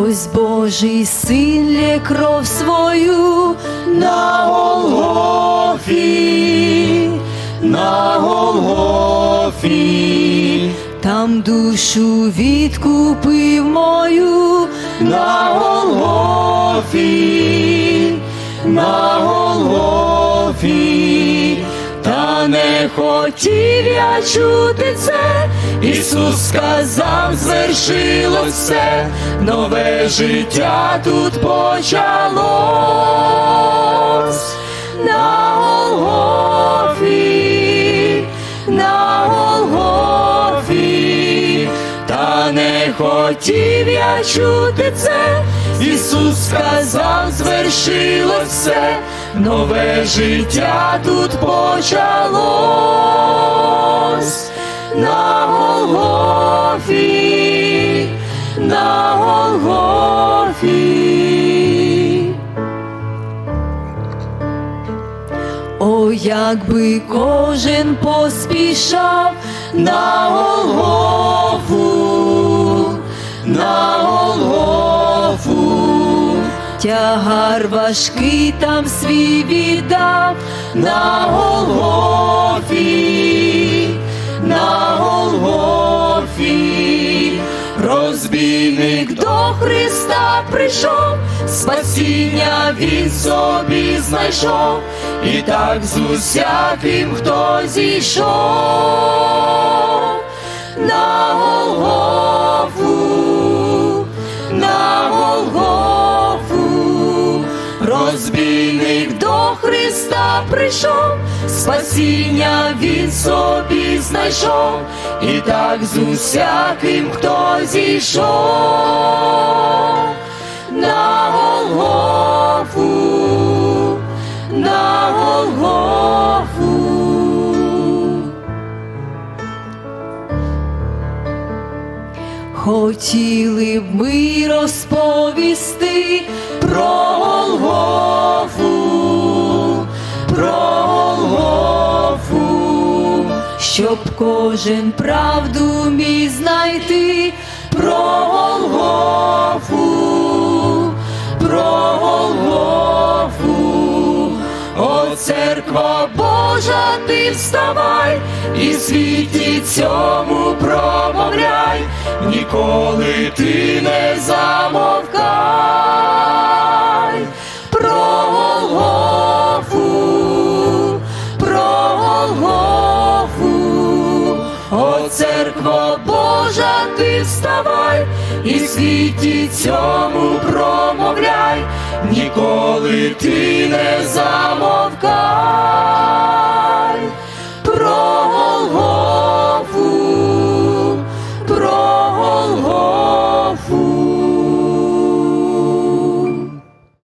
Ось Божий син лє кров свою на Голгофі, на Голгофі, там душу відкупив мою, на Голгофі, на Голгофі, не хотів я чути це. Ісус сказав, звершилось все, нове життя тут почалось. На Голгофі, на Голгофі, та не хотів я чути це. Ісус сказав, звершилось все, нове життя тут почалось. На Голгофі, на Голгофі. о, якби кожен поспішав на Голгофу, на Голгофу, тягар важкий там свій віддав, на Голгофі, на Голгофі, розбійник до Христа прийшов, спасіння він собі знайшов, і так з усяким, хто зійшов розбійник до Христа прийшов, спасіння він собі знайшов, і так з усяким, хто зійшов хотіли б ми розповісти про Голгофу, про Голгофу, щоб кожен правду міг знайти. Про Голгофу, про Голгофу, о церква Божа, ти вставай і світі цьому промовляй, ніколи ти не замовкай. Про Голгофу, про Голгофу, о церква Божа, ти вставай і світі цьому промовляй, ніколи ти не замовкай.